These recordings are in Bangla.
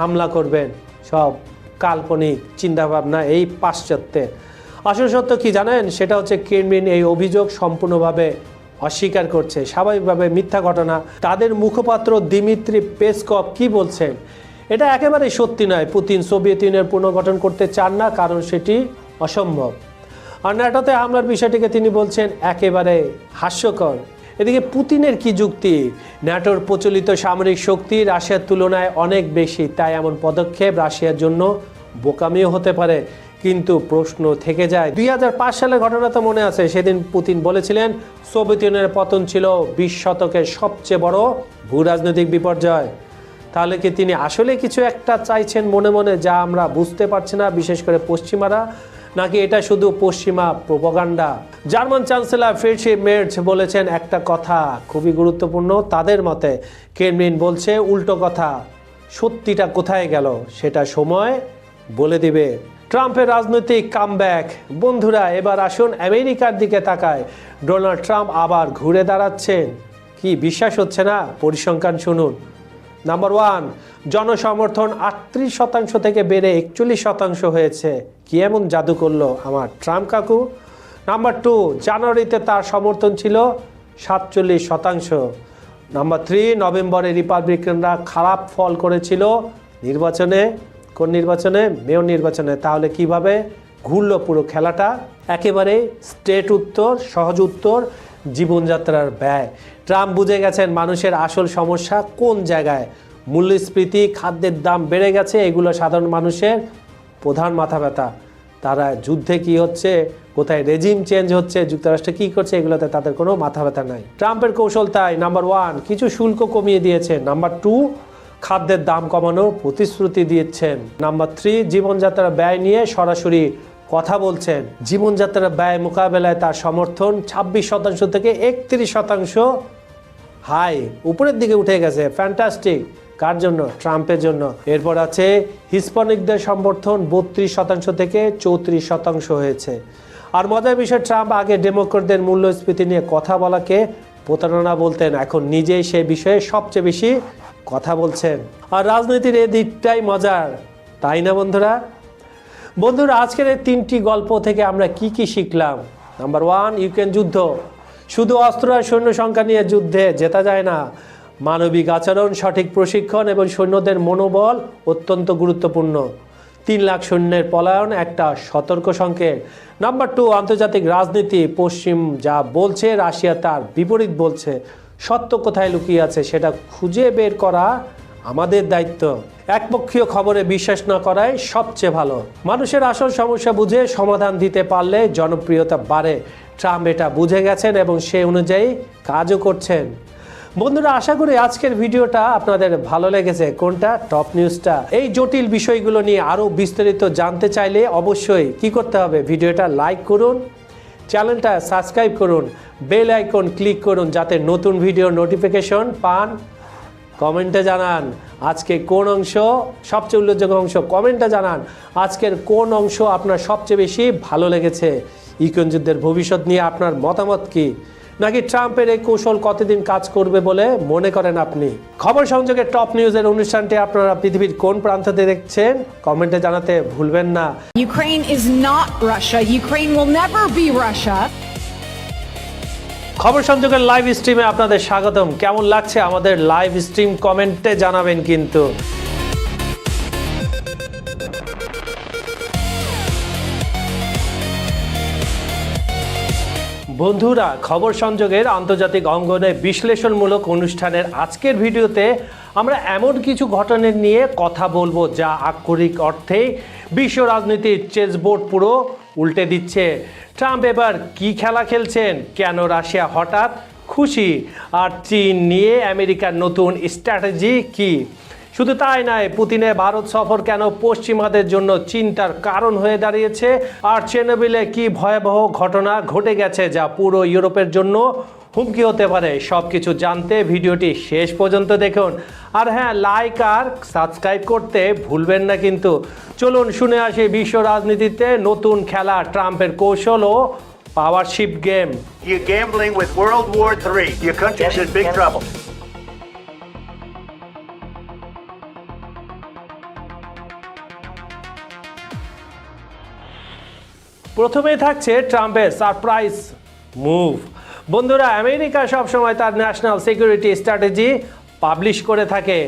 হামলা করবেন। সব কাল্পনিক চিন্তাভাবনা, এই পাশ্চাত্যে আসল সত্য কি জানেন? সেটা হচ্ছে ক্রেমলিন এই অভিযোগ সম্পূর্ণভাবে অস্বীকার করছে। স্বাভাবিকভাবে মিথ্যা ঘটনা। তাদের মুখপাত্র দিমিত্রি পেসকপ কি বলছেন? এটা একেবারেই সত্যি নয়। পুতিন সোভিয়েত ইউনিয়ন পুনর্গঠন করতে চান না, কারণ সেটি অসম্ভব। আর ন্যাটোতে হামলার বিষয়টিকে তিনি বলছেন একেবারে হাস্যকর। এদিকে পুতিনের কি যুক্তি? ন্যাটোর প্রচলিত সামরিক শক্তি রাশিয়ার তুলনায় অনেক বেশি, তাই এমন পদক্ষেপ রাশিয়ার জন্য বোকামিও হতে পারে। কিন্তু প্রশ্ন থেকে যায়, দুই সালের ঘটনা তো মনে আছে। সেদিন পুতিন বলেছিলেন, সোভিয়েত ইউনিয়নের পতন ছিল বিশ শতকের সবচেয়ে বড় ভূ রাজনৈতিক বিপর্যয়। তাহলে কি তিনি আসলে কিছু একটা চাইছেন মনে মনে, যা আমরা বুঝতে পারছি না, বিশেষ করে পশ্চিমারা? নাকি এটা শুধু পশ্চিমা propaganda? German chancellor Friedrich Merz বলেছেন একটা কথা খুবই গুরুত্বপূর্ণ, তাদের মতে ক্রেমলিন বলছে উল্টো কথা, সত্যিটা কোথায় গেল সেটা সময় বলে দিবে। ট্রাম্পের রাজনৈতিক কামব্যাক, বন্ধুরা এবার আসুন আমেরিকার দিকে তাকায়, ডোনাল্ড ট্রাম্প আবার ঘুরে দাঁড়াচ্ছেন, কি বিশ্বাস হচ্ছে না? পরিসংখ্যান শুনুন। নাম্বার ওয়ান জনসমর্থন আটত্রিশ শতাংশ থেকে বেড়ে একচল্লিশ শতাংশ হয়েছে। কি এমন জাদু করল আমার ট্রাম্প কাকু? নাম্বার টু জানুয়ারিতে তার সমর্থন ছিল সাতচল্লিশ শতাংশ। নাম্বার থ্রি নভেম্বরে রিপাবলিকানরা খারাপ ফল করেছিল নির্বাচনে। কোন নির্বাচনে? মেয়র নির্বাচনে। তাহলে কীভাবে? ঘুরলো পুরো খেলাটা। একেবারে স্টেট উত্তর, সহজ উত্তর, জীবনযাত্রার ব্যয়। ট্রাম্প বুঝে গেছেন মানুষের আসল সমস্যা কোন জায়গায়। মূল্যস্ফীতি, খাদ্যের দাম বেড়ে গেছে, এগুলো সাধারণ মানুষের প্রধান মাথা ব্যথা। তারা যুদ্ধে কি হচ্ছে, কোথায় রেজিম চেঞ্জ হচ্ছে, যুক্তরাষ্ট্রে কি করছে, এগুলোতে তাদের কোনো মাথা ব্যথা নাই। ট্রাম্পের কৌশল তাই নাম্বার ওয়ান কিছু শুল্ক কমিয়ে দিয়েছে নাম্বার টু খাদ্যের দাম কমানোর প্রতিশ্রুতি দিয়েছেন নাম্বার থ্রি জীবনযাত্রার ব্যয় নিয়ে সরাসরি কথা বলছেন। জীবনযাত্রার ব্যয় মোকাবেলায় তার সমর্থন ছাব্বিশ শতাংশ থেকে একত্রিশ শতাংশ হাই, উপরের দিকে উঠে গেছে ফ্যান্টাস্টিক কার জন্য? ট্রাম্পের জন্য। এরপর আছে হিসপনিকদের সমর্থন বত্রিশ শতাংশ থেকে চৌত্রিশ শতাংশ হয়েছে। আর মজার বিষয় ট্রাম্প আগে ডেমোক্রেটদের মূল্যস্ফীতি নিয়ে কথা বলাকে প্রতারণা বলতেন, এখন নিজেই সে বিষয়ে সবচেয়ে বেশি কথা বলছেন। আর রাজনীতির এই দিকটাই মজার, তাই না বন্ধুরা? বন্ধুরা, আজকের এই তিনটি গল্প থেকে আমরা কি কি শিখলাম? নাম্বার ওয়ান ইউক্রেন যুদ্ধ। শুধু অস্ত্র আর সৈন্য সংখ্যা নিয়ে যুদ্ধে জেতা যায় না। মানবিক আচরণ, সঠিক প্রশিক্ষণ এবং সৈন্যদের মনোবল অত্যন্ত গুরুত্বপূর্ণ। তিন লাখ সৈন্যের পলায়ন একটা সতর্ক সংকেত। নাম্বার টু, আন্তর্জাতিক রাজনীতি, পশ্চিম যা বলছে, রাশিয়া তার বিপরীত বলছে। সত্য কোথায় লুকিয়ে আছে সেটা খুঁজে বের করা আমাদের দায়িত্ব। একপক্ষীয় খবরে বিশ্বাস না করাই সবচেয়ে ভালো। মানুষের আসল সমস্যা বুঝে সমাধান দিতে পারলে জনপ্রিয়তা বাড়ে। ট্রাম্প এটা বুঝে গেছেন এবং সে অনুযায়ী কাজও করছেন। বন্ধুরা, আশা করি আজকের ভিডিওটা আপনাদের ভালো লেগেছে। কোনটা? টপ নিউজটা। এই জটিল বিষয়গুলো নিয়ে আরও বিস্তারিত জানতে চাইলে অবশ্যই কি করতে হবে? ভিডিওটা লাইক করুন, চ্যানেলটা সাবস্ক্রাইব করুন, বেল আইকন ক্লিক করুন যাতে নতুন ভিডিও নোটিফিকেশন পান। কমেন্টে জানান, আজকে কোন অংশ সবচেয়ে উল্লেখযোগ্য অংশ? কমেন্টে জানান, আজকের কোন অংশ আপনার সবচেয়ে বেশি ভালো লেগেছে? ইউক্রেন যুদ্ধের ভবিষ্যৎ নিয়ে আপনার মতামত কি? নাকি ট্রাম্পের এই কৌশল কতদিন কাজ করবে বলে মনে করেন আপনি? খবর সংযোগের টপ নিউজের অনুষ্ঠানটি আপনারা পৃথিবীর কোন প্রান্ততে দেখছেন? কমেন্টে জানাতে ভুলবেন না। Ukraine is not Russia. Ukraine will never be Russia. খবর সংযোগের লাইভ স্ট্রিমে আপনাদের স্বাগতম। কেমন লাগছে আমাদের লাইভ স্ট্রিম কমেন্টে জানাবেন কিন্তু। বন্ধুরা, খবর সংযোগের আন্তর্জাতিক অঙ্গনে বিশ্লেষণমূলক অনুষ্ঠানের আজকের ভিডিওতে আমরা এমন কিছু ঘটনা নিয়ে কথা বলব যা আক্ষরিক অর্থে বিশ্ব রাজনীতির চেসবোর্ড পুরো উল্টে দিচ্ছে। ট্রাম্প এবার কি খেলা খেলছেন? কেন রাশিয়া হঠাৎ খুশি? আর চীন নিয়ে আমেরিকার নতুন স্ট্র্যাটেজি কি? শুধু তাই নয় পুতিনের ভারত সফর কেন পশ্চিমাদের জন্য চিন্তার কারণ হয়ে দাঁড়িয়েছে? আর চেনবিলে কি ভয়াবহ ঘটনা ঘটে গেছে যা পুরো ইউরোপের জন্য হুমকি হতে পারে। সব কিছু জানতে ভিডিওটি শেষ পর্যন্ত দেখুন। আর হ্যাঁ লাইক আর সাবস্ক্রাইব করতে ভুলবেন না কিন্তু। চলুন শুনে আসি বিশ্ব রাজনীতিতে নতুন খেলা ট্রাম্পের কৌশল ও পাওয়ারশিপ গেম প্রথমেই থাকছে ট্রাম্পের সারপ্রাইজ মুভ বন্ধুরা, আমেরিকা সবসময় তার ন্যাশনাল সিকিউরিটি স্ট্র্যাটেজি পাবলিশ করে থাকে।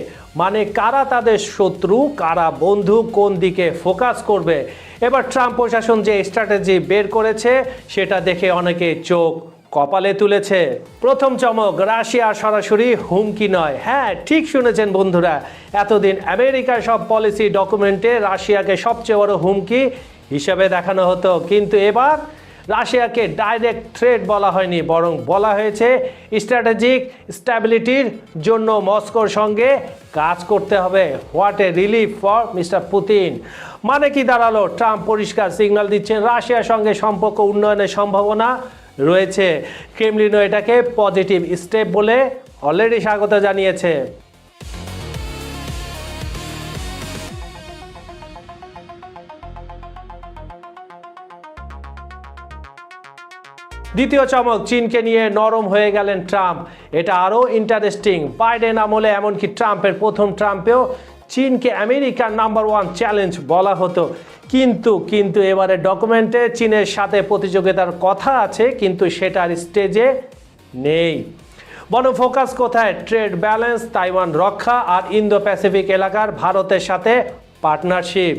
মানে কারা তাদের শত্রু, কারা বন্ধু, কোন দিকে ফোকাস করবে? এবার ট্রাম্প প্রশাসন যে স্ট্র্যাটেজি বের করেছে, সেটা দেখে অনেকে চোখ কপালে তুলেছে। প্রথম চমক, রাশিয়া সরাসরি হুমকি নয়। হ্যাঁ ঠিক শুনেছেন বন্ধুরা, এতদিন আমেরিকার সব পলিসি ডকুমেন্টে রাশিয়াকে সবচেয়ে বড় হুমকি হিসেবে দেখানো হতো। কিন্তু এবার রাশিয়াকে ডাইরেক্ট থ্রেট বলা হয়নি, বরং বলা হয়েছে স্ট্র্যাটেজিক স্ট্যাবিলিটির জন্য মস্কোর সঙ্গে কাজ করতে হবে। What a relief for mister Putin মানে কি দাঁড়াল? ট্রাম্প পরিষ্কার সিগন্যাল দিচ্ছেন, রাশিয়ার সঙ্গে সম্পর্ক উন্নয়নের সম্ভাবনা রয়েছে। ক্রেমলিনও এটাকে পজিটিভ স্টেপ বলে অলরেডি স্বাগত জানিয়েছে। দ্বিতীয় চমক, চীনকে নিয়ে নরম হয়ে গেলেন ট্রাম্প। এটা আরও ইন্টারেস্টিং বাইডেন আমলে এমনকি ট্রাম্পের প্রথম ট্রাম্পেও চীনকে আমেরিকার নাম্বার ওয়ান চ্যালেঞ্জ বলা হতো। কিন্তু কিন্তু এবারে ডকুমেন্টে চীনের সাথে প্রতিযোগিতার কথা আছে, কিন্তু সেটার স্টেজে নেই। বড় ফোকাস কোথায়? ট্রেড ব্যালেন্স তাইওয়ান রক্ষা আর ইন্দো প্যাসিফিক এলাকার ভারতের সাথে পার্টনারশিপ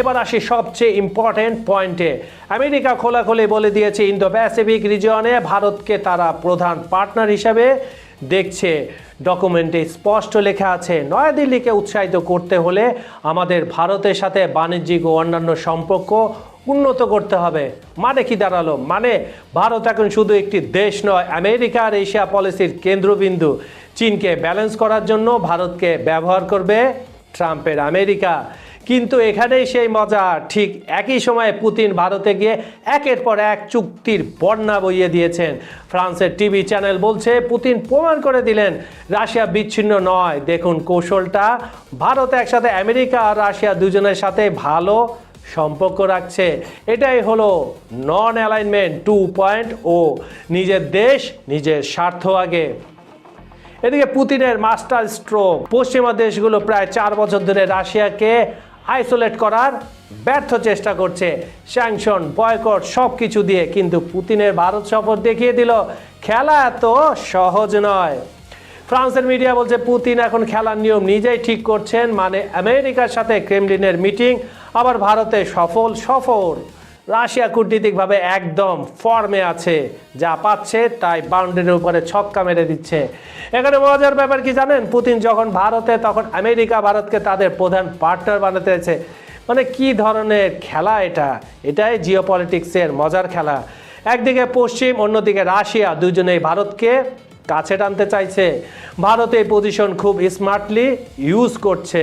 এবার আসি সবচেয়ে ইম্পর্টেন্ট পয়েন্টে আমেরিকা খোলাখুলি বলে দিয়েছে ইন্দো প্যাসিফিক রিজিয়নে ভারতকে তারা প্রধান পার্টনার হিসেবে দেখছে। ডকুমেন্টে স্পষ্ট লেখা আছে, নয়াদিল্লিকে উৎসাহিত করতে হলে আমাদের ভারতের সাথে বাণিজ্যিক ও অন্যান্য সম্পর্ক উন্নত করতে হবে। মানে কি দাঁড়াল? মানে ভারত এখন শুধু একটি দেশ নয় আমেরিকার এশিয়া পলিসির কেন্দ্রবিন্দু। চীনকে ব্যালেন্স করার জন্য ভারতকে ব্যবহার করবে ট্রাম্পের আমেরিকা। কিন্তু এখানেই সেই মজা। ঠিক একই সময়ে পুতিন ভারতে গিয়ে একের পর এক চুক্তির বন্যা বইয়ে দিয়েছেন। ফ্রান্সের টিভি চ্যানেল বলছে, পুতিন প্রমাণ করে দিলেন, রাশিয়া বিচ্ছিন্ন নয়। দেখুন কৌশলটা। ভারত একসাথে আমেরিকা আর রাশিয়া দুজনের সাথে ভালো সম্পর্ক রাখছে। এটাই হলো non alignment two point O নিজের দেশ, নিজের স্বার্থ আগে। এদিকে পুতিনের মাস্টার স্ট্রোক। পশ্চিমা দেশগুলো প্রায় চার বছর ধরে রাশিয়াকে আইসোলেট করার ব্যর্থ চেষ্টা করছে। স্যাংশন, বয়কট সব কিছু দিয়ে কিন্তু পুতিনের ভারত সফর দেখিয়ে দিল, খেলা এত সহজ নয়। ফ্রান্সের মিডিয়া বলছে, পুতিন এখন খেলার নিয়ম নিজেই ঠিক করছেন মানে আমেরিকার সাথে ক্রেমলিনের মিটিং, আবার ভারতে সফল সফর। রাশিয়া কূটনীতিকভাবে একদম ফর্মে আছে, যা পাচ্ছে, তাই বাউন্ডারির উপরে ছক্কা মেরে দিচ্ছে। এখানে মজার ব্যাপার কি জানেন? পুতিন যখন ভারতে, তখন আমেরিকা ভারতকে তাদের প্রধান পার্টনার বানাতে চাইছে। মানে কি ধরনের খেলা এটা? এটাই জিও পলিটিক্সের মজার খেলা। একদিকে পশ্চিম, অন্যদিকে রাশিয়া, দুজনেই ভারতকে কাছে টানতে চাইছে। ভারত এই পজিশন খুব স্মার্টলি ইউজ করছে।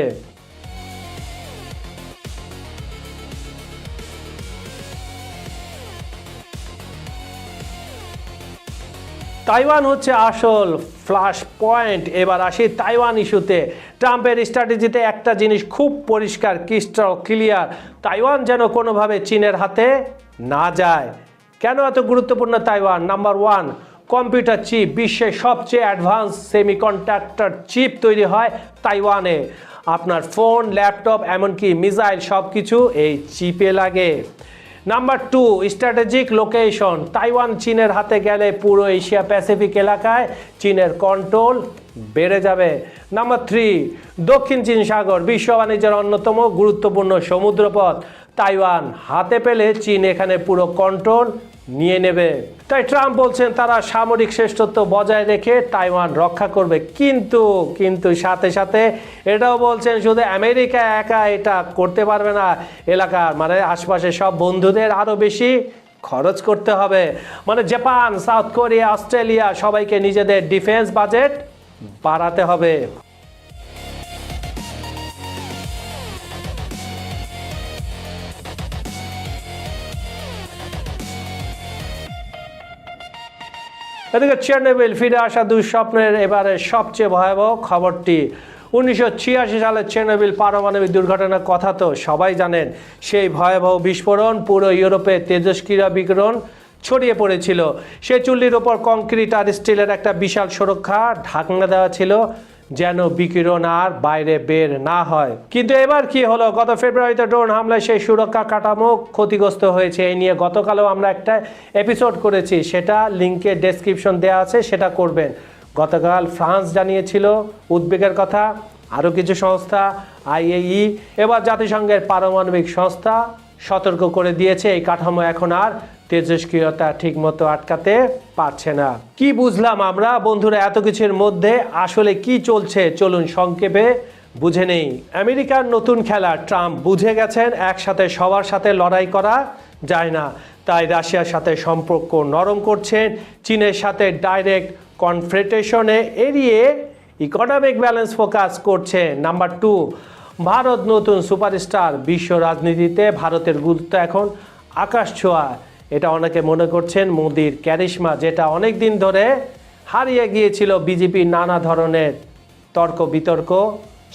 তাইওয়ান হচ্ছে আসল ফ্লাশ পয়েন্ট এবার আসি তাইওয়ান ইস্যুতে। ট্রাম্পের স্ট্র্যাটেজিতে একটা জিনিস খুব পরিষ্কার ক্রিস্টাল ক্লিয়ার তাইওয়ান যেন কোনোভাবে চীনের হাতে না যায়। কেন এত গুরুত্বপূর্ণ Taiwan? Number one computer chip বিশ্বের সবচেয়ে অ্যাডভান্স সেমিকন্ডাক্টর চিপ তৈরি হয় তাইওয়ানে। আপনার ফোন ল্যাপটপ এমনকি মিসাইল সব কিছু এই চিপে লাগে। Number two strategic location Taiwan চীনের হাতে গেলে পুরো এশিয়া প্যাসিফিক এলাকায় চীনের কন্ট্রোল বেড়ে যাবে। নাম্বার থ্রি দক্ষিণ চীন সাগর বিশ্ব বাণিজ্যের অন্যতম গুরুত্বপূর্ণ সমুদ্রপথ। তাইওয়ান হাতে পেলে চীন এখানে পুরো কন্ট্রোল নিয়ে নেবে। তাই ট্রাম্প বলছেন, তারা সামরিক শ্রেষ্ঠত্ব বজায় রেখে তাইওয়ান রক্ষা করবে। কিন্তু কিন্তু সাথে সাথে এটাও বলছেন, শুধু আমেরিকা একা এটা করতে পারবে না। এলাকার মানে আশপাশে সব বন্ধুদের আরও বেশি খরচ করতে হবে। মানে জাপান, সাউথ কোরিয়া, অস্ট্রেলিয়া সবাইকে নিজেদের ডিফেন্স বাজেট বাড়াতে হবে। এদিকে চেরনোবিল ফিরে আসা দুঃস্বপ্নের এবারে সবচেয়ে ভয়াবহ খবরটি। উনিশশো ছিয়াশি সালে চেরনোবিল পারমাণবিক দুর্ঘটনার কথা তো সবাই জানেন, সেই ভয়াবহ বিস্ফোরণ পুরো ইউরোপে তেজস্ক্রিয়া বিকরণ ছড়িয়ে পড়েছিল। সে চুল্লির ওপর কংক্রিট আর স্টিলের একটা বিশাল সুরক্ষা ঢাকনা দেওয়া ছিল। যেন বিকিরণ আর বাইরে বের না হয়। কিন্তু এবার কি হলো? গত ফেব্রুয়ারিতে ড্রোন হামলায় সেই সুরক্ষা কাঠামো ক্ষতিগ্রস্ত হয়েছে। এই নিয়ে গতকালও আমরা একটা এপিসোড করেছি। সেটা লিঙ্কে ডেসক্রিপশন দেওয়া আছে, সেটা করবেন। গতকাল ফ্রান্স জানিয়েছিল উদ্বেগের কথা, আরও কিছু সংস্থা, আইএই, এবার জাতিসংঘের পারমাণবিক সংস্থা সতর্ক করে দিয়েছে। এই কাঠামো এখন আর তেজস্ক্রিয়তা ঠিকমতো আটকাতে পারছে না। কি বুঝলাম আমরা? বন্ধুরা, এত কিছুর মধ্যে আসলে কি চলছে? চলুন সংক্ষেপে বুঝে নেই। আমেরিকার নতুন খেলা ট্রাম্প বুঝে গেছেন, একসাথে সবার সাথে লড়াই করা যায় না। তাই রাশিয়ার সাথে সম্পর্ক নরম করছেন, চীনের সাথে ডাইরেক্ট কনফ্রেটেশনে এড়িয়ে ইকোনমিক ব্যালেন্স ফোকাস করছে। নাম্বার টু, ভারত নতুন সুপারস্টার। বিশ্ব রাজনীতিতে ভারতের গুরুত্ব এখন আকাশ ছোঁয়া এটা অনেকে মনে করছেন মোদির ক্যারিশমা, যেটা অনেক দিন ধরে হারিয়ে গিয়েছিল বিজেপির নানা ধরনের তর্ক বিতর্ক,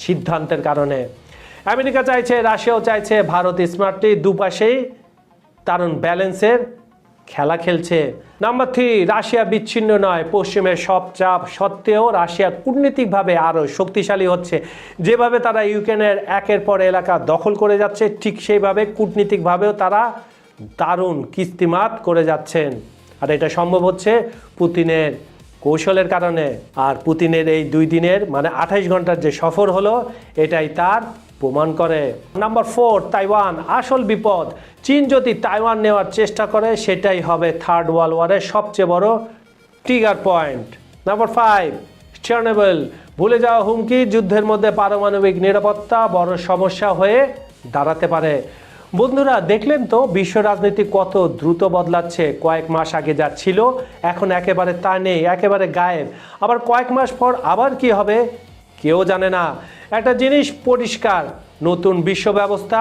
সিদ্ধান্তের কারণে। আমেরিকা চাইছে, রাশিয়াও চাইছে, ভারত স্মার্টটি দুপাশেই দারুণ ব্যালেন্সের খেলা খেলছে। নাম্বার থ্রি, রাশিয়া বিচ্ছিন্ন নয়, পশ্চিমের সব চাপ সত্ত্বেও রাশিয়া কূটনীতিকভাবে আরও শক্তিশালী হচ্ছে। যেভাবে তারা ইউক্রেনের একের পর এলাকা দখল করে যাচ্ছে, ঠিক সেইভাবে কূটনীতিকভাবেও তারা দারুণ কিস্তিমাত করে যাচ্ছেন। আর এটা সম্ভব হচ্ছে পুতিনের কৌশলের কারণে। আর পুতিনের এই দুই দিনের মানে আঠাইশ ঘণ্টার যে সফর হলো, এটাই তার প্রমাণ করে। নাম্বার ফোর তাইওয়ান, আসল বিপদ। চীন যদি তাইওয়ান নেওয়ার চেষ্টা করে, সেটাই হবে থার্ড ওয়ার্ল্ড ওয়ারের সবচেয়ে বড় trigger point number five Chernobyl ভুলে যাওয়া হুমকি, যুদ্ধের মধ্যে পারমাণবিক নিরাপত্তা বড় সমস্যা হয়ে দাঁড়াতে পারে। বন্ধুরা, দেখলেন তো, বিশ্ব রাজনীতি কত দ্রুত বদলাচ্ছে। কয়েক মাস আগে যা ছিল, এখন একেবারে তা নেই, একেবারে গায়েব। আবার কয়েক মাস পর আবার কি হবে, কেউ জানে না। একটা জিনিস পরিষ্কার, নতুন বিশ্ব ব্যবস্থা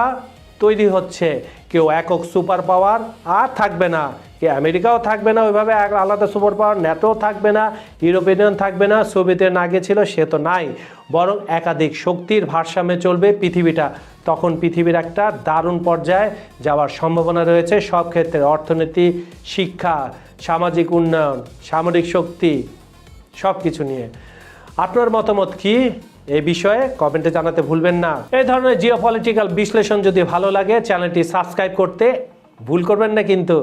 তৈরি হচ্ছে। কেউ একক সুপার পাওয়ার আর থাকবে না। কে আমেরিকাও থাকবে না ওইভাবে, এক আলাদা সুপার পাওয়ার ন্যাটো থাকবে না ইউরোপিয়ান থাকবে না সোভিয়েত ইউনিয়ন আগে ছিল সে তো নাই। বরং একাধিক শক্তির ভারসাম্যে চলবে পৃথিবীটা। তখন পৃথিবীর একটা দারুণ পর্যায়ে যাওয়ার সম্ভাবনা রয়েছে। সব ক্ষেত্রে অর্থনীতি, শিক্ষা, সামাজিক উন্নয়ন, সামরিক শক্তি সব কিছু নিয়ে। আপনার মতামত কি এই বিষয়ে কমেন্টে জানাতে ভুলবেন না। এই ধরনের জিও বিশ্লেষণ যদি ভালো লাগে, চ্যানেলটি সাবস্ক্রাইব করতে ভুল করবেন না কিন্তু।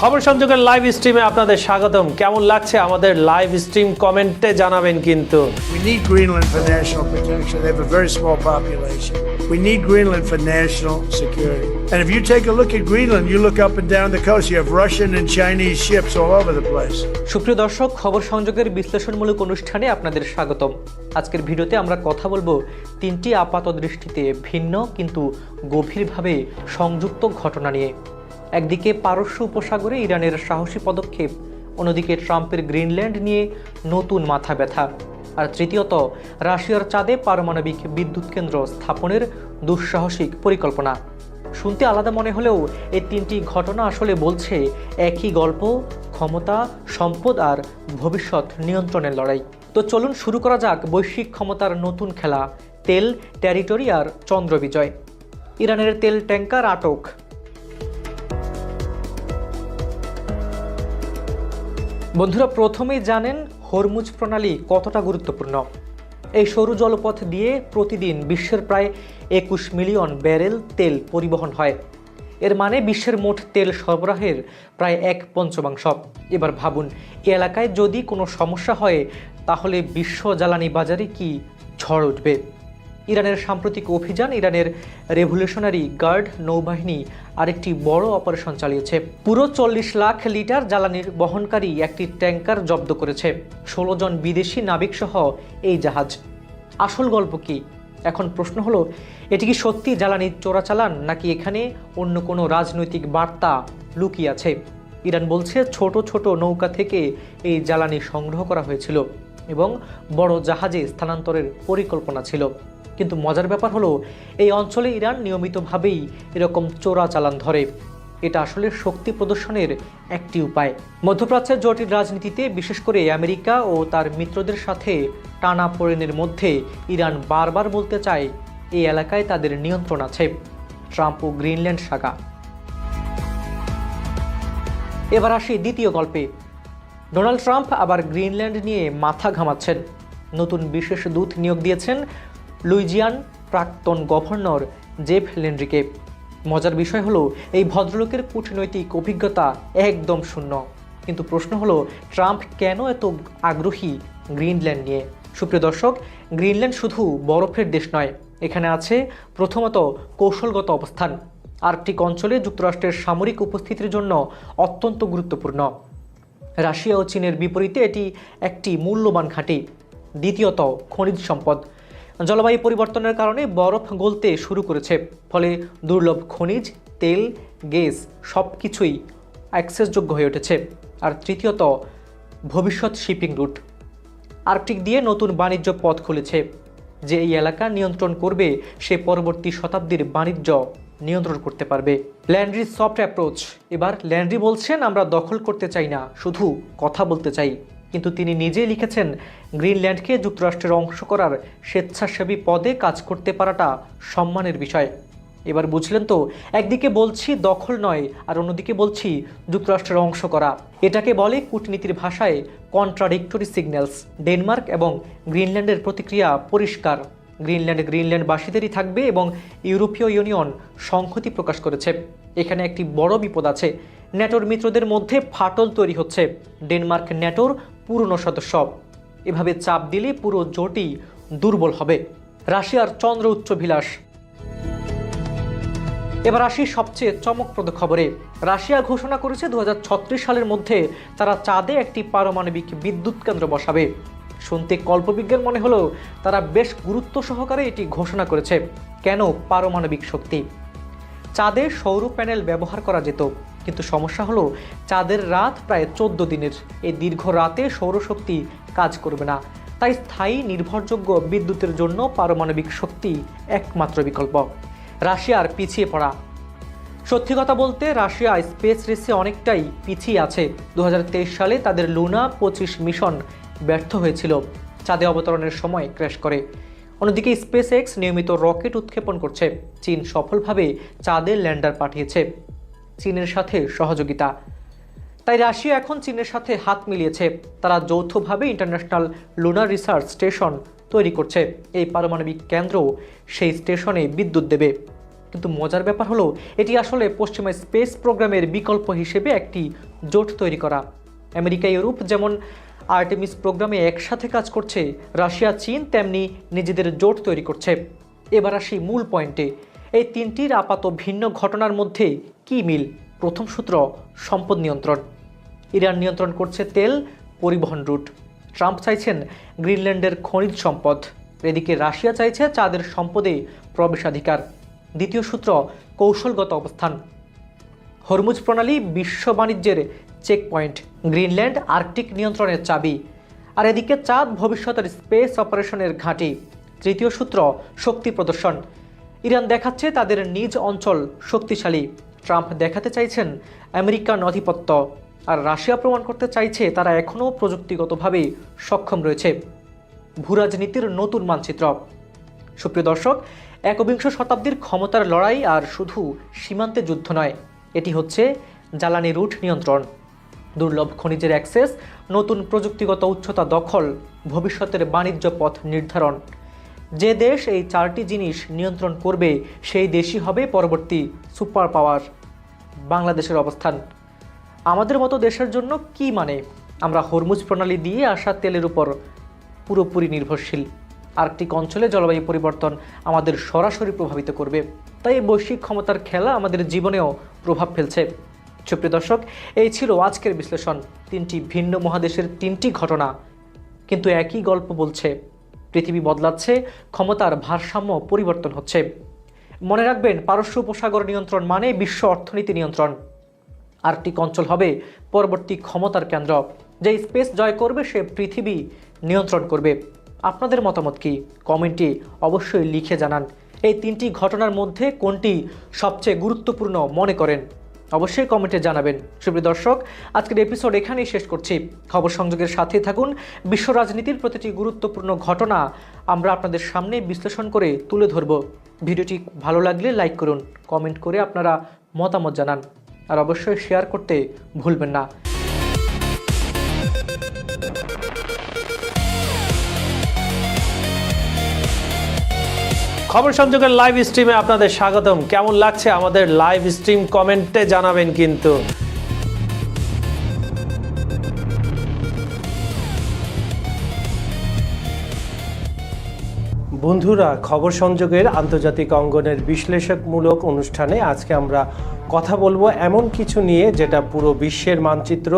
খবর সংযোগের লাইভ স্ট্রিমে আপনাদের স্বাগতম কেমন লাগছে আমাদের লাইভ স্ট্রিম কমেন্টে জানাবেন কিন্তু We need Greenland for national protection. They have a very small population. We need Greenland for national security. And if you take a look at Greenland, you look up and down the coast, you have Russian and Chinese ships all over the place. সুপ্রিয় দর্শক খবর সংযোগের বিশ্লেষণমূলক অনুষ্ঠানে আপনাদের স্বাগতম আজকের ভিডিওতে আমরা কথা বলব তিনটি আপাত দৃষ্টিতে ভিন্ন কিন্তু গভীরভাবে সংযুক্ত ঘটনা নিয়ে একদিকে পারস্য উপসাগরে ইরানের সাহসী পদক্ষেপ, অন্যদিকে ট্রাম্পের গ্রিনল্যান্ড নিয়ে নতুন মাথা ব্যথা। আর তৃতীয়ত, রাশিয়ার চাঁদে পারমাণবিক বিদ্যুৎ কেন্দ্র স্থাপনের দুঃসাহসিক পরিকল্পনা। শুনতে আলাদা মনে হলেও এই তিনটি ঘটনা আসলে বলছে একই গল্প, ক্ষমতা, সম্পদ আর ভবিষ্যৎ নিয়ন্ত্রণের লড়াই। তো চলুন শুরু করা যাক বৈশ্বিক ক্ষমতার নতুন খেলা, তেল টেরিটরি আর চন্দ্র বিজয় ইরানের তেল ট্যাঙ্কার আটক। বন্ধুরা, প্রথমেই জানেন হরমুজ প্রণালী কতটা গুরুত্বপূর্ণ। এই সরু জলপথ দিয়ে প্রতিদিন বিশ্বের প্রায় একুশ মিলিয়ন ব্যারেল তেল পরিবহন হয়। এর মানে বিশ্বের মোট তেল সরবরাহের প্রায় এক পঞ্চমাংশ। এবার ভাবুন এলাকায় যদি কোনো সমস্যা হয়, তাহলে বিশ্ব জ্বালানি বাজারে কি ঝড় উঠবে? ইরানের সাম্প্রতিক অভিযান, ইরানের রেভলিউশনারি গার্ড নৌবাহিনী আরেকটি বড় অপারেশন চালিয়েছে। পুরো চল্লিশ লাখ লিটার জ্বালানির বহনকারী একটি ট্যাঙ্কার জব্দ করেছে। ষোলো জন বিদেশি নাবিকসহ এই জাহাজ। আসল গল্প কি? এখন প্রশ্ন হলো, এটি কি সত্যি জ্বালানির চোরাচালান, নাকি এখানে অন্য কোনো রাজনৈতিক বার্তা লুকিয়ে আছে? ইরান বলছে, ছোট ছোট নৌকা থেকে এই জ্বালানি সংগ্রহ করা হয়েছিল। এবং বড় জাহাজে স্থানান্তরের পরিকল্পনা ছিল। কিন্তু মজার ব্যাপার হলো, এই অঞ্চলে ইরান নিয়মিতভাবেই এরকম চোরাচালান ধরে। এটা আসলে শক্তি প্রদর্শনের একটি উপায়। মধ্যপ্রাচ্যের জটিল রাজনীতিতে, বিশেষ করে আমেরিকা ও তার মিত্রদের সাথে টানা পড়েনের মধ্যে ইরান বারবার বলতে চায়, এই এলাকায় তাদের নিয়ন্ত্রণ আছে। ট্রাম্প ও গ্রিনল্যান্ড সাগা এবার আসি দ্বিতীয় গল্পে। ডোনাল্ড ট্রাম্প আবার গ্রিনল্যান্ড নিয়ে মাথা ঘামাচ্ছেন। নতুন বিশেষ দূত নিয়োগ দিয়েছেন লুইজিয়ান প্রাক্তন গভর্নর জেফ লেন্ড্রিকে। মজার বিষয় হলো, এই ভদ্রলোকের কূটনৈতিক অভিজ্ঞতা একদম শূন্য। কিন্তু প্রশ্ন হলো, ট্রাম্প কেন এত আগ্রহী গ্রিনল্যান্ড নিয়ে? সুপ্রিয় দর্শক, গ্রিনল্যান্ড শুধু বরফের দেশ নয়, এখানে আছে প্রথমত কৌশলগত অবস্থান। আর্কটিক অঞ্চলে যুক্তরাষ্ট্রের সামরিক উপস্থিতির জন্য অত্যন্ত গুরুত্বপূর্ণ। রাশিয়া ও চীনের বিপরীতে এটি একটি মূল্যবান ঘাঁটি, দ্বিতীয়ত খনিজ সম্পদ। জলবায়ু পরিবর্তনের কারণে বরফ গলতে শুরু করেছে, ফলে দুর্লভ খনিজ, তেল, গ্যাস সব কিছুই অ্যাক্সেসযোগ্য হয়ে উঠেছে। আর তৃতীয়ত, ভবিষ্যৎ শিপিং রুট। আর্কটিক দিয়ে নতুন বাণিজ্য পথ খুলেছে, যে এই এলাকা নিয়ন্ত্রণ করবে সে পরবর্তী শতাব্দীর বাণিজ্য নিয়ন্ত্রণ করতে পারবে। Landry soft approach. এবার ল্যান্ড্রি বলছেন, আমরা দখল করতে চাই না, শুধু কথা বলতে চাই। কিন্তু তিনি নিজেই লিখেছেন, গ্রিনল্যান্ডকে যুক্তরাষ্ট্রের অংশ করার স্বেচ্ছাসেবী পদে কাজ করতে পারাটা সম্মানের বিষয়। এবার বুঝলেন তো, একদিকে বলছি দখল নয়, আর অন্যদিকে বলছি যুক্তরাষ্ট্রের অংশ করা। এটাকে বলে কূটনীতির ভাষায় কন্ট্রাডিক্টরি সিগন্যালস ডেনমার্ক এবং গ্রিনল্যান্ডের প্রতিক্রিয়া পরিষ্কার। গ্রিনল্যান্ড গ্রিনল্যান্ডবাসীদেরই থাকবে এবং ইউরোপীয় ইউনিয়ন সংহতি প্রকাশ করেছে। এখানে একটি বড় বিপদ আছে। ন্যাটোর মিত্রদের মধ্যে ফাটল তৈরি হচ্ছে। ডেনমার্ক ন্যাটোর পুরনো সদস্য। এভাবে চাপ দিলে পুরো জোটই দুর্বল হবে। রাশিয়ার চন্দ্র উচ্চভিলাষ এবার আসি সবচেয়ে চমকপ্রদ খবরে। রাশিয়া ঘোষণা করেছে দু হাজার ছত্রিশ সালের মধ্যে তারা চাঁদে একটি পারমাণবিক বিদ্যুৎ কেন্দ্র বসাবে। শুনতে কল্পবিজ্ঞান মনে হলেও তারা বেশ গুরুত্ব সহকারে এটি ঘোষণা করেছে। কেন পারমাণবিক শক্তি? চাঁদে সৌর প্যানেল ব্যবহার করা যেত, কিন্তু সমস্যা হলো চাঁদের রাত প্রায় চোদ্দ দিনের। এই দীর্ঘ রাতে সৌরশক্তি কাজ করবে না। তাই স্থায়ী নির্ভরযোগ্য বিদ্যুতের জন্য পারমাণবিক শক্তি একমাত্র বিকল্প। রাশিয়ার পিছিয়ে পড়া। সত্যি কথা বলতে রাশিয়া স্পেস রেসে অনেকটাই পিছিয়ে আছে। দু হাজার তেইশ সালে তাদের লুনা পঁচিশ মিশন ব্যর্থ হয়েছিল। চাঁদে অবতরণের সময় ক্র্যাশ করে। অন্যদিকে স্পেস এক্স নিয়মিত রকেট উৎক্ষেপণ করছে। চীন সফলভাবে চাঁদে ল্যান্ডার পাঠিয়েছে। চীনের সাথে সহযোগিতা। তাই রাশিয়া এখন চীনের সাথে হাত মিলিয়েছে। তারা যৌথভাবে ইন্টারন্যাশনাল লুনার রিসার্চ স্টেশন তৈরি করছে। এই পারমাণবিক কেন্দ্র সেই স্টেশনে বিদ্যুৎ দেবে। কিন্তু মজার ব্যাপার হলো, এটি আসলে পশ্চিমা স্পেস প্রোগ্রামের বিকল্প হিসেবে একটি জোট তৈরি করা। আমেরিকা, ইউরোপ যেমন আর্টেমিস প্রোগ্রামে একসাথে কাজ করছে রাশিয়া, চীন, তেমনি নিজেদের জোট তৈরি করছে। এবার আসি মূল পয়েন্টে। এই তিনটির আপাত ভিন্ন ঘটনার মধ্যে কি মিল? প্রথম সূত্র, সম্পদ নিয়ন্ত্রণ। ইরান নিয়ন্ত্রণ করছে তেল পরিবহন রুট। ট্রাম্প চাইছেন গ্রিনল্যান্ডের খনিজ সম্পদ। এদিকে রাশিয়া চাইছে চাঁদের সম্পদে প্রবেশাধিকার। দ্বিতীয় সূত্র, কৌশলগত অবস্থান। হরমুজ প্রণালী বিশ্ব বাণিজ্যের চেকপয়েন্ট গ্রিনল্যান্ড আর্কটিক নিয়ন্ত্রণের চাবি। আর এদিকে চাঁদ ভবিষ্যতের স্পেস অপারেশনের ঘাঁটি। তৃতীয় সূত্র, শক্তি প্রদর্শন। ইরান দেখাচ্ছে তাদের নিজ অঞ্চল শক্তিশালী। ট্রাম্প দেখাতে চাইছেন আমেরিকান আধিপত্য। আর রাশিয়া প্রমাণ করতে চাইছে তারা এখনও প্রযুক্তিগতভাবে সক্ষম রয়েছে। ভূরাজনীতির নতুন মানচিত্র। সুপ্রিয় দর্শক, একবিংশ শতাব্দীর ক্ষমতার লড়াই আর শুধু সীমান্তে যুদ্ধ নয়, এটি হচ্ছে জ্বালানি রুট নিয়ন্ত্রণ। দুর্লভ খনিজের অ্যাক্সেস, নতুন প্রযুক্তিগত উচ্চতা দখল, ভবিষ্যতের বাণিজ্য পথ নির্ধারণ। যে দেশ এই চারটি জিনিস নিয়ন্ত্রণ করবে, সেই দেশই হবে পরবর্তী সুপার পাওয়ার। বাংলাদেশের অবস্থান। আমাদের মতো দেশের জন্য কি মানে? আমরা হরমুজ প্রণালী দিয়ে আসা তেলের উপর পুরোপুরি নির্ভরশীল। আর্কটিক অঞ্চলে জলবায়ু পরিবর্তন আমাদের সরাসরি প্রভাবিত করবে। তাই বৈশ্বিক ক্ষমতার খেলা আমাদের জীবনেও প্রভাব ফেলছে। সুপ্রিয় দর্শক, এই ছিল আজকের বিশ্লেষণ। তিনটি ভিন্ন মহাদেশের তিনটি ঘটনা। কিন্তু একই গল্প বলছে, পৃথিবী বদলাচ্ছে, ক্ষমতার ভারসাম্য পরিবর্তন হচ্ছে। মনে রাখবেন, পারস্য উপসাগর নিয়ন্ত্রণ মানে বিশ্ব অর্থনীতি নিয়ন্ত্রণ। আর্কটিক অঞ্চল হবে পরবর্তী ক্ষমতার কেন্দ্র। যে স্পেস জয় করবে, সে পৃথিবী নিয়ন্ত্রণ করবে। আপনাদের মতামত কি? কমেন্টে অবশ্যই লিখে জানান। এই তিনটি ঘটনার মধ্যে কোনটি সবচেয়ে গুরুত্বপূর্ণ মনে করেন? অবশ্যই কমেন্টে জানাবেন। সুপ্রিয় দর্শক, আজকের এপিসোড এখানেই শেষ করছি। খবর সংযোগের সাথে থাকুন। বিশ্ব রাজনীতির প্রতিটি গুরুত্বপূর্ণ ঘটনা আমরা আপনাদের সামনে বিশ্লেষণ করে তুলে ধরব। ভিডিওটি ভালো লাগলে লাইক করুন। কমেন্ট করে আপনারা মতামত জানান। আর অবশ্যই শেয়ার করতে ভুলবেন না। খবর সংযোগের লাইভ স্ট্রিমে আপনাদের স্বাগতম। কেমন লাগছে আমাদের লাইভ স্ট্রিম কমেন্টে জানাবেন কিন্তু। বন্ধুরা, খবর সংযোগের আন্তর্জাতিক অঙ্গনের বিশ্লেষকমূলক অনুষ্ঠানে আজকে আমরা কথা বলব এমন কিছু নিয়ে যেটা পুরো বিশ্বের মানচিত্র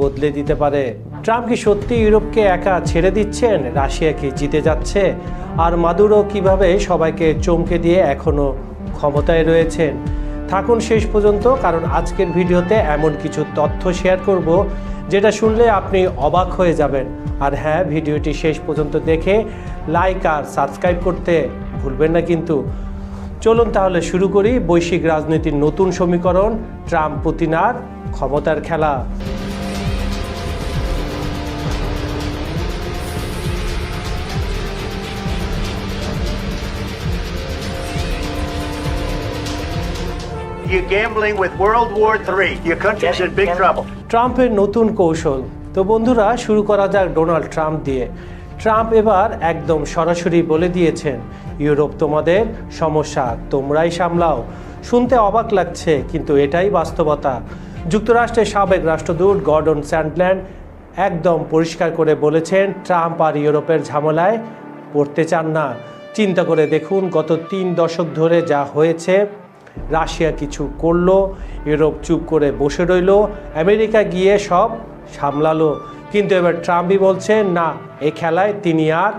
বদলে দিতে পারে। ট্রাম্প কি সত্যি ইউরোপকে একা ছেড়ে দিচ্ছেন? রাশিয়া কি জিতে যাচ্ছে? আর মাদুরো কীভাবে সবাইকে চমকে দিয়ে এখনও ক্ষমতায় রয়েছেন? থাকুন শেষ পর্যন্ত, কারণ আজকের ভিডিওতে এমন কিছু তথ্য শেয়ার করব যেটা শুনলে আপনি অবাক হয়ে যাবেন। আর হ্যাঁ ভিডিওটি শেষ পর্যন্ত দেখে লাইক আর সাবস্ক্রাইব করতে ভুলবেন না কিন্তু। চলুন তাহলে শুরু করি বৈশ্বিক রাজনীতির নতুন সমীকরণ ট্রাম্প পুতিন আর ক্ষমতার খেলা। You're gambling with World War III. Your country's in big trouble. ট্রাম্পের নতুন কৌশল। তো বন্ধুরা শুরু করা যাক ডোনাল্ড ট্রাম্প দিয়ে। ট্রাম্প এবার একদম সরাসরি বলে দিয়েছেন ইউরোপ তোমাদের সমস্যা তোমরাই সামলাও। শুনতে অবাক লাগছে কিন্তু এটাই বাস্তবতা। যুক্তরাষ্ট্রের সাবেক রাষ্ট্রদূত গর্ডন স্যান্ডল্যান্ড একদম পরিষ্কার করে বলেছেন ট্রাম্প আর ইউরোপের ঝামেলায় পড়তে চান না। চিন্তা করে দেখুন গত তিন দশক ধরে যা হয়েছে রাশিয়া কিছু করল, ইউরোপ চুপ করে বসে রইল, আমেরিকা গিয়ে সব সামলালো। কিন্তু এবার ট্রাম্পই বলছেন না, এ খেলায় তিনি আর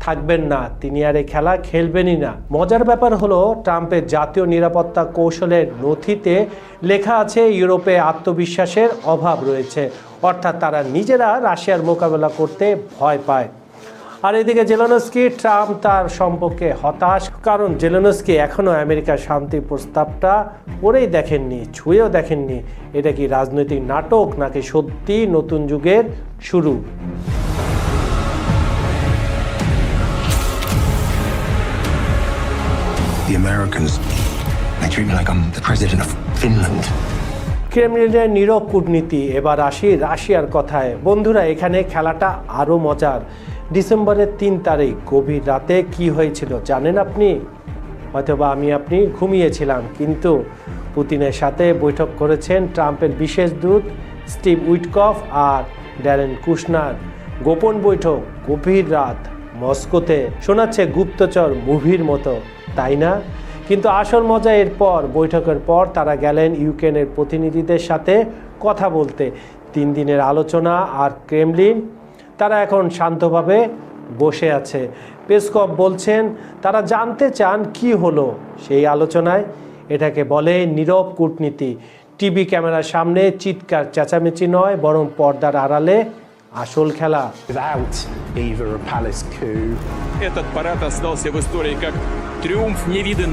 থাকবেন না, তিনি আর এই খেলা খেলবেনই না। মজার ব্যাপার হলো, ট্রাম্পের জাতীয় নিরাপত্তা কৌশলের নথিতে লেখা আছে, ইউরোপে আত্মবিশ্বাসের অভাব রয়েছে। অর্থাৎ তারা নিজেরা রাশিয়ার মোকাবেলা করতে ভয় পায়। আর এদিকে জেলেনস্কি ট্রাম্প তার সম্পর্কে হতাশ কারণ জেলেনস্কি এখনও আমেরিকার শান্তি প্রস্তাবটা পড়েই দেখেননি ছুঁয়েও দেখেননি। এটা কি রাজনৈতিক নাটক নাকি সত্যি নতুন যুগের শুরু? The Americans, they treat me like I'm the president of Finland. ক্রেমলিনের নীরব কূটনীতি এবার আসি রাশিয়ার কথায়। বন্ধুরা এখানে খেলাটা আরও মজার। ডিসেম্বরের তিন তারিখ, গভীর রাতে কি হয়েছিল জানেন আপনি? হয়তোবা আমি আপনি ঘুমিয়েছিলাম, কিন্তু পুতিনের সাথে বৈঠক করেছেন ট্রাম্পের বিশেষ দূত স্টিভ উইটকফ আর ড্যারেন কুশনার। গোপন বৈঠক, গভীর রাত মস্কোতে শোনাচ্ছে গুপ্তচর মুভির মতো, তাই না? কিন্তু আসল মজা এরপর বৈঠকের পর তারা গেলেন ইউক্রেনের প্রতিনিধিদের সাথে কথা বলতে। তিন দিনের আলোচনা আর ক্রেমলিন তারা এখন শান্তভাবে বসে আছে পেসকপ বলছেন তারা জানতে চান কি হলো সেই আলোচনায় এটাকে বলে নীরব কূটনীতি টিভি ক্যামেরার সামনে চিৎকার চেঁচামেচি নয় বরং পর্দার আড়ালে আসল খেলা without either a palace coup Этот парад остался в истории как триумф невиданный